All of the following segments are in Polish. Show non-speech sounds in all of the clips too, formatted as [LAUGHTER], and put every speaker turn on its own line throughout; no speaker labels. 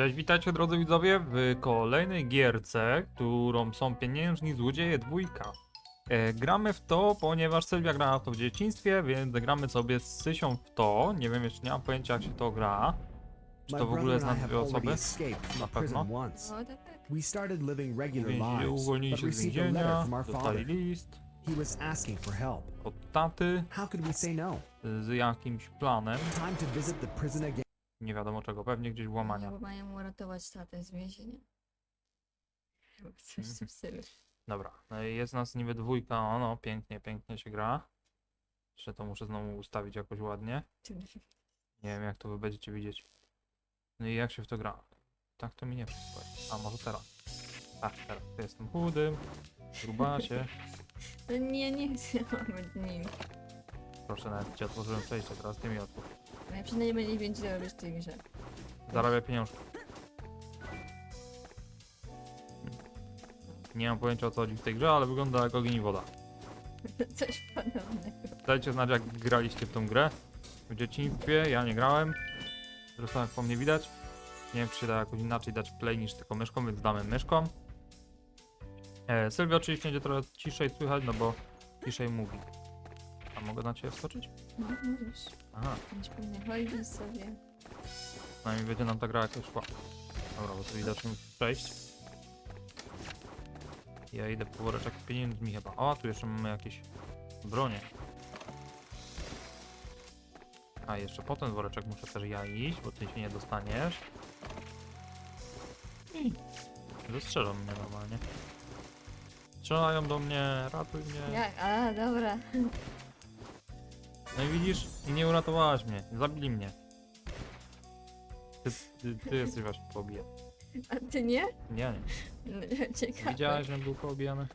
Cześć, witajcie drodzy widzowie w kolejnej gierce, którą są pieniężni złodzieje dwójka. E, gramy w to, ponieważ Sylwia grała w to w dzieciństwie, więc gramy sobie z Sysią w to. Nie wiem, jeszcze nie mam pojęcia jak się to gra. Czy to w ogóle jest na dwie osoby? Na pewno.
No tak, tak.
Uwolnili się z więzienia, dostali list
He was asking for help.
od taty
How could we say no?
z jakimś planem.
Time to visit the prison again.
Nie wiadomo czego, pewnie gdzieś włamania.
Bo mają uratować tatę z więzienia. Chyba Coś w tym stylu.
Dobra, no i jest nas niby dwójka, o no, pięknie, pięknie się gra. Jeszcze to muszę znowu ustawić jakoś ładnie. [LAUGHS] Nie wiem jak to wy będziecie widzieć. No i jak się w to gra? Tak to mi nie wszystko. A może teraz? Tak, teraz. To jestem chudym, grubasie. [LAUGHS]
No nie, nie chcę [LAUGHS] być nim.
Proszę, nawet ci otworzyłem przejście, teraz ty mi otwórz.
Ja przynajmniej będzie więcej robić w tej grze.
Zarabia pieniążki. Nie mam pojęcia o co chodzi w tej grze, ale wygląda jak ogień i woda. [LAUGHS]
Coś podobnego.
Dajcie znać jak graliście w tą grę. W dzieciństwie ja nie grałem. Zresztą jak po mnie widać. Nie wiem czy się da jakoś inaczej dać play niż tylko myszką, więc damy myszką. E, Sylwia oczywiście będzie trochę ciszej słychać, no bo ciszej mówi. A mogę na ciebie wskoczyć?
No możesz.
Aha,
Będziesz pewnie chodzić sobie.
przynajmniej będzie nam ta gra jakoś szła. Dobra, bo to widocznie przejść. Ja idę po woreczek z pieniędzmi chyba. O, tu jeszcze mamy jakieś bronie. A, jeszcze po ten woreczek muszę też ja iść, bo ty się nie dostaniesz. I zastrzelą mnie normalnie. Strzelają do mnie, ratuj mnie.
Jak? A, dobra.
No i widzisz, i nie uratowałaś mnie, zabili mnie. Ty, ty, ty jesteś właśnie pobijany.
A ty nie?
Nie, nie.
No, ciekawe.
Widziałeś, że był poobijany?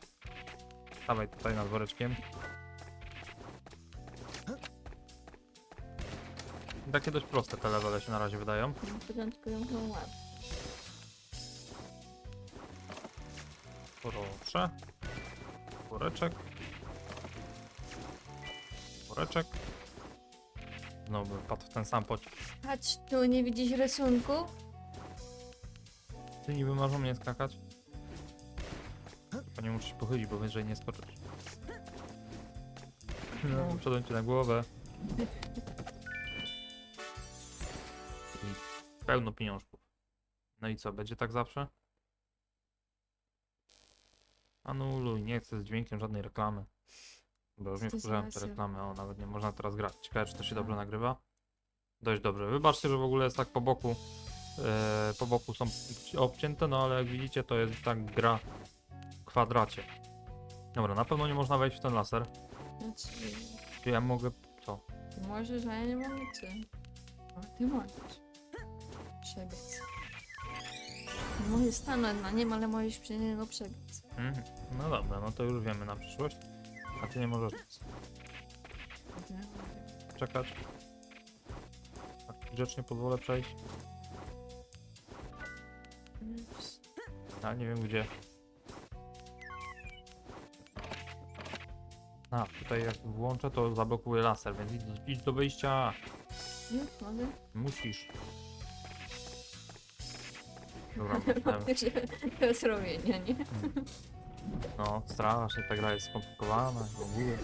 Dawaj tutaj nad woreczkiem. Takie dość proste te levele się na razie wydają.
Na początku ją.
Proszę. Woreczek. Woreczek. Bym wpadł w ten sam pocisk.
Patrz tu, nie widzisz rysunku?
Ty niby masz o mnie skakać? Tylko nie musisz pochylić, bo wyżej nie skoczysz. No, wszedłem ci na głowę. I pełno pieniążków. No i co, będzie tak zawsze? Anuluj, nie chcę z dźwiękiem żadnej reklamy. Bo już mnie
To
wkurzałem te reklamy, o nawet nie można teraz grać. Ciekawe czy to się dobrze nagrywa. Dość dobrze. Wybaczcie, że w ogóle jest tak po boku. E, po boku są obcięte, no ale jak widzicie to jest tak gra w kwadracie. Dobra, na pewno nie można wejść w ten laser.
Znaczy,
Czy ja mogę... co?
ty możesz, a ja nie mogę, czy? O, ty możesz. Przebiec. Nie mogę stanąć na nim, ale możesz przy niego przebiec.
Mhm. No dobra, no to już wiemy na przyszłość. A ty nie możesz czekać. Tak grzecznie pozwolę przejść. A nie wiem gdzie. A, tutaj jak włączę to zablokuje laser, więc idź, idź do wyjścia.
Nie, mogę?
Musisz. Dobra, [LAUGHS] myślałem.
To jest robienia, nie?
No, strasznie ta gra jest skomplikowana w ogóle.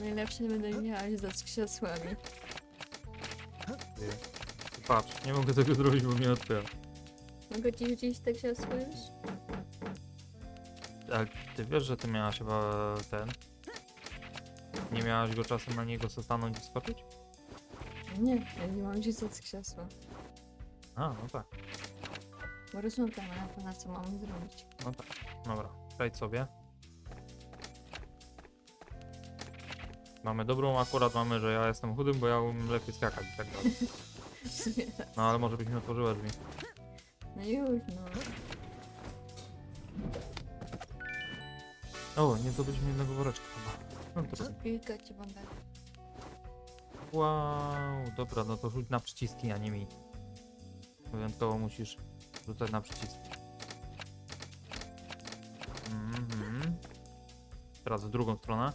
Najlepsze będę jechać za z krzesłami.
Patrz, nie mogę tego zrobić, bo mnie otwiera.
Mogę ci rzucić te krzesło już?
Ale ty wiesz, że ty miałaś chyba ten... Nie miałaś go czasem na niego se stanąć i skoczyć?
Nie, ja nie mam rzucać z krzesła.
A, no tak,
Bo rysunka ma to na co mam zrobić.
no tak. Dobra, przejdź sobie. Mamy dobrą akurat, mamy, że ja jestem chudym, bo ja umiem lepiej skakać i tak dalej.
W sumie tak.
No ale może byś mi otworzyła drzwi.
No już, no.
O, nie zdobyliśmy jednego woreczka chyba. No to
Kilka ci mam dać.
Wow, dobra, no to rzuć na przyciski, a nie mi. Wyjątkowo musisz rzucać na przyciski. Mhm. Teraz w drugą stronę.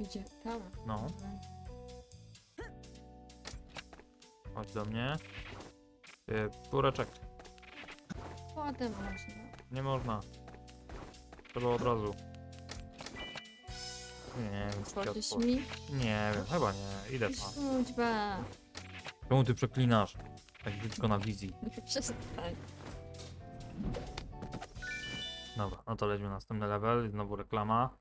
Gdzie? Tam.
No. Chodź do mnie. Yy, Bureczek.
Potem można.
Nie można. Trzeba od razu. Nie wiem, czy
Otworzysz mi?
Nie wiem, chyba nie. Idę tam.
Służba.
Czemu ty przeklinasz? Tak tylko na wizji. [LAUGHS]
Przestań.
Dobra, no to lećmy na następny level. Znowu reklama.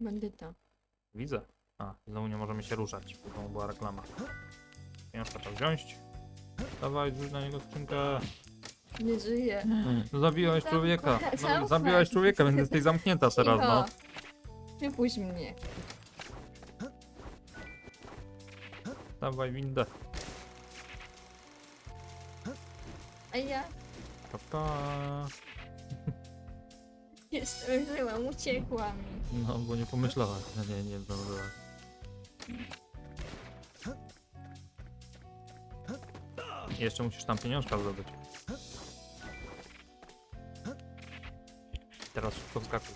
Bandyta.
Widzę. A, znowu nie możemy się ruszać, bo to była reklama. Pieniążka trzeba wziąć. Dawaj, rzuć na niego skrzynkę.
Nie żyje.
No zabiłeś
Tam-
człowieka. No, zabiłaś człowieka, więc jesteś zamknięta teraz, no.
Cicho. Wypuść mnie.
Dawaj windę.
A ja
Pa, pa. [LAUGHS]
jestem żyła, uciekła mi.
No, bo nie pomyślałaś. No nie, nie zdążyłaś. I Jeszcze musisz tam pieniążka zdobyć. Teraz szybko wskakuj.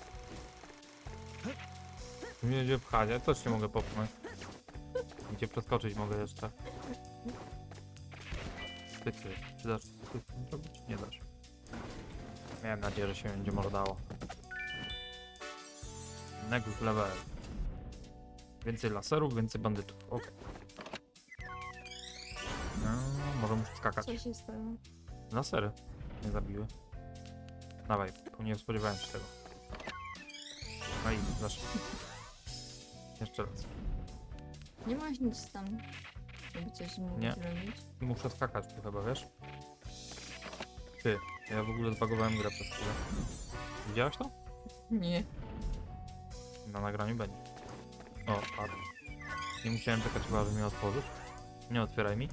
Nie gdzie pchać, ja też się mogę popchnąć. Gdzie przeskoczyć mogę jeszcze. Ty, ty, czy dasz zrobić? Nie dasz. Miałem nadzieję, że się będzie może dało. Next level. Więcej laserów, więcej bandytów. Ok. No, może muszę skakać.
Co się stało?
Lasery mnie zabiły. Dawaj, bo nie spodziewałem się tego. No i zasz. Jeszcze raz.
Nie masz nic tam, żeby coś mógł
Nie.
zrobić.
Muszę skakać tu chyba, wiesz? Ty, ja w ogóle zbagowałem grę przez chwilę. Widziałeś to?
Nie.
Na nagraniu będzie. O, padł. Nie musiałem czekać chyba, że mi otworzysz. Nie otwieraj mi.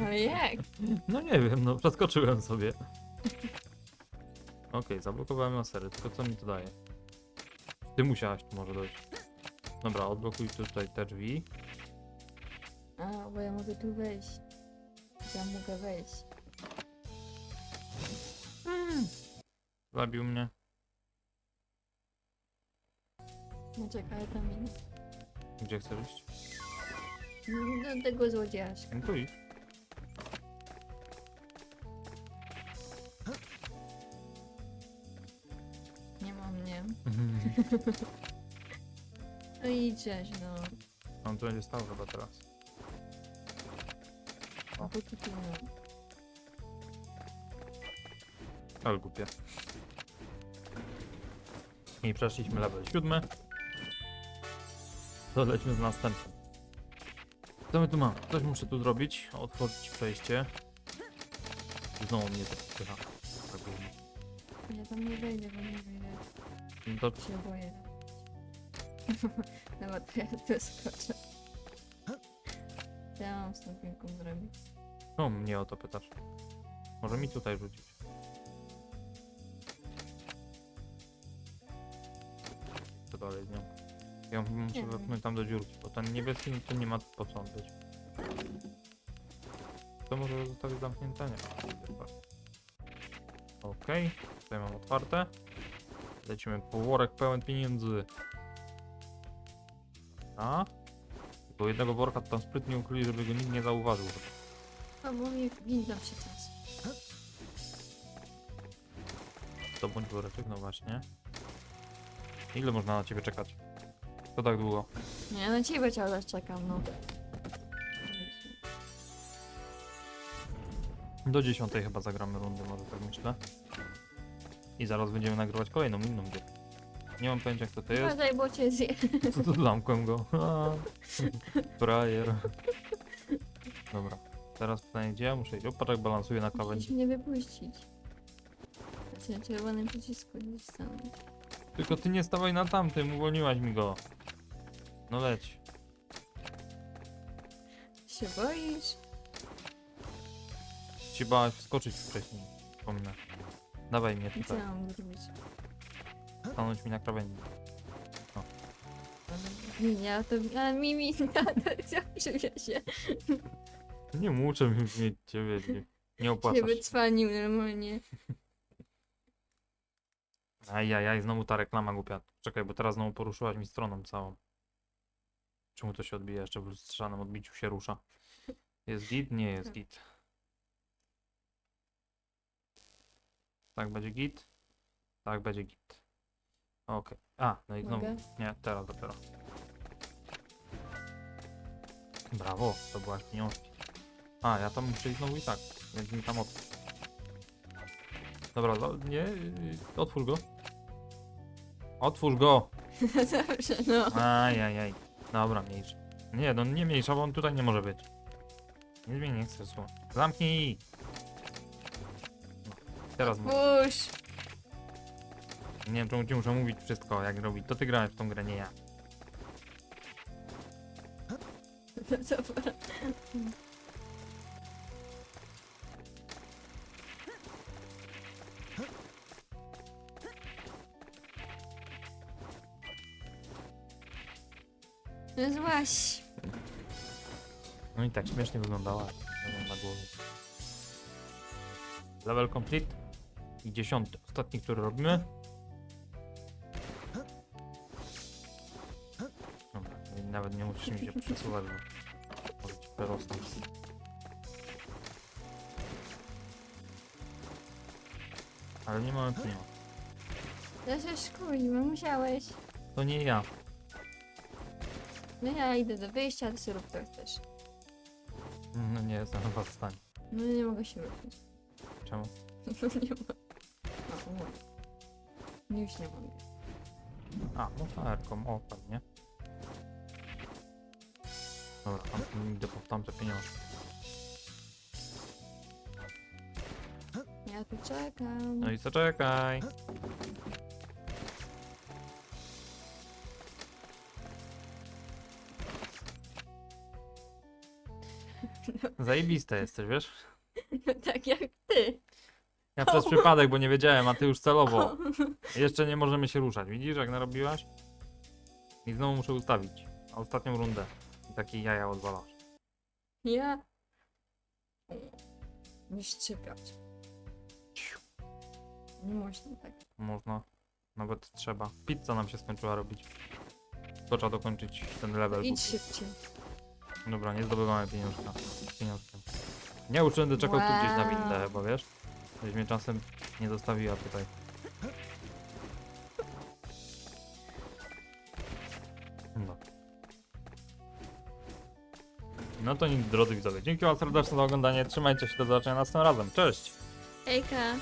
Ale jak?
No nie wiem, no przeskoczyłem sobie. Okej, zablokowałem lasery, tylko co mi to daje? Ty musiałaś tu może dojść. Dobra, odblokuj tutaj te drzwi.
A, bo ja mogę tu wejść. Ja mogę wejść.
Zabił mnie.
No czekaj, tam idę.
Gdzie chcesz iść?
No, Do tego złodziejaszka.
No tu idź.
Mnie. [LAUGHS] No idziesz, no.
On tu będzie stał chyba teraz.
A po tu tu, no.
Ale głupie. I przeszliśmy level siódmy. To lećmy z następnym. Co my tu mamy? Coś muszę tu zrobić. Otworzyć przejście. Znowu mnie to wpycha. Tak.
Ja tam nie wejdę, bo nie wejdę.
No to
Się boję. [LAUGHS] No bo to ja tu skoczę. Co ja mam z tą piłką zrobić?
no, mnie o to pytasz. Może mi tutaj rzucić. Co dalej z nią? Ja muszę
wiem.
wepchnąć tam do dziurki, bo ten niebieski no to nie ma po co on być. To może zostawić zamknięte? Nie. Okej, tutaj mam otwarte. Lecimy po worek pełen pieniędzy. A? Bo jednego worka tam sprytnie ukryli, żeby go nikt nie zauważył.
A bo mi winda przecież.
To bądź woreczek, no właśnie. Ile można na ciebie czekać? To tak długo.
Nie, na ciebie ciągle czekam, no.
Do 10 chyba zagramy rundy, może tak myślę. I zaraz będziemy nagrywać kolejną, inną grę. Nie mam pojęcia kto to jest.
Uważaj, bo cię zje. [LAUGHS]
Co tu zamkłem go? A, Frajer. Dobra. Teraz pytanie, gdzie ja muszę iść? O, patrz jak balansuję na
Musisz
krawędzi.
mnie wypuścić. Znaczy na czerwonym przycisku gdzieś stanąć.
Tylko ty nie stawaj na tamtym, uwolniłaś mi go. No leć.
Się boisz?
Ci bałaś wskoczyć wcześniej. Wspominę. Dawaj mnie
co
tutaj.
ja mam zrobić?
Stanąć mi na krawędzi.
Minia, to... A mi mina, to zawsze się.
Nie muszę mieć ciebie. Nie, nie
Się
się.
wycwanił normalnie.
Ajajaj, znowu ta reklama głupia. Czekaj, bo teraz znowu poruszyłaś mi stroną całą. Czemu to się odbija? Jeszcze w lustrzanym odbiciu się rusza. Jest git? Nie jest git. Tak będzie git? Tak będzie git. Okej. A, no i znowu.
Mogę?
Nie, teraz dopiero. Brawo, to byłaś pieniążki. A, ja tam muszę iść znowu i tak, więc mi tam od... Dobra, no, nie, yy, otwórz go. Otwórz go! [LAUGHS]
Dobrze, no.
Ajajaj. Dobra, mniejsza. Nie, no nie mniejsza, bo on tutaj nie może być. Nie zmieni, nie chcę słowa. Zamknij! Teraz.
Puść!
Nie wiem, czemu ci muszę mówić wszystko, jak robić. To ty grałeś w tą grę, nie ja.
Dobra. No złaś.
No i tak śmiesznie wyglądała. na głowie. Level complete. I dziesiąty, ostatni, który robimy. Dobra, nawet nie musisz mi się przesuwać, bo może ci. Ale nie mamy pieniędzy.
Ja się szkuliłem, musiałeś.
To nie ja.
No ja idę do wyjścia, a ty sobie rób co chcesz.
No nie jestem chyba w stanie.
No nie mogę się ruszyć.
Czemu?
No [LAUGHS] nie mogę. No. Już nie mogę.
A, no fajerką, o pewnie. Dobra, tam idę po tamte pieniądze.
Ja tu czekam.
No i zaczekaj. [LAUGHS] Zajebiste jesteś, wiesz?
tak jak.
Ja przez [LAUGHS] przypadek, bo nie wiedziałem, a ty już celowo. [LAUGHS] Jeszcze nie możemy się ruszać. Widzisz, jak narobiłaś? I znowu muszę ustawić. A ostatnią rundę. I takie jaja odwalasz.
Ja. Nie szczypiać. Nie można tak.
Można. Nawet trzeba. Pizza nam się skończyła robić. To trzeba dokończyć ten level.
Idź szybciej.
Dobra, nie zdobywamy pieniążka. pieniążkiem. Nie do czego tu gdzieś na windę chyba, wiesz? Żeś mnie czasem nie zostawiła tutaj. No. No to nic, drodzy widzowie. Dzięki wam serdecznie za oglądanie. Trzymajcie się, do zobaczenia następnym razem. Cześć!
Ejka.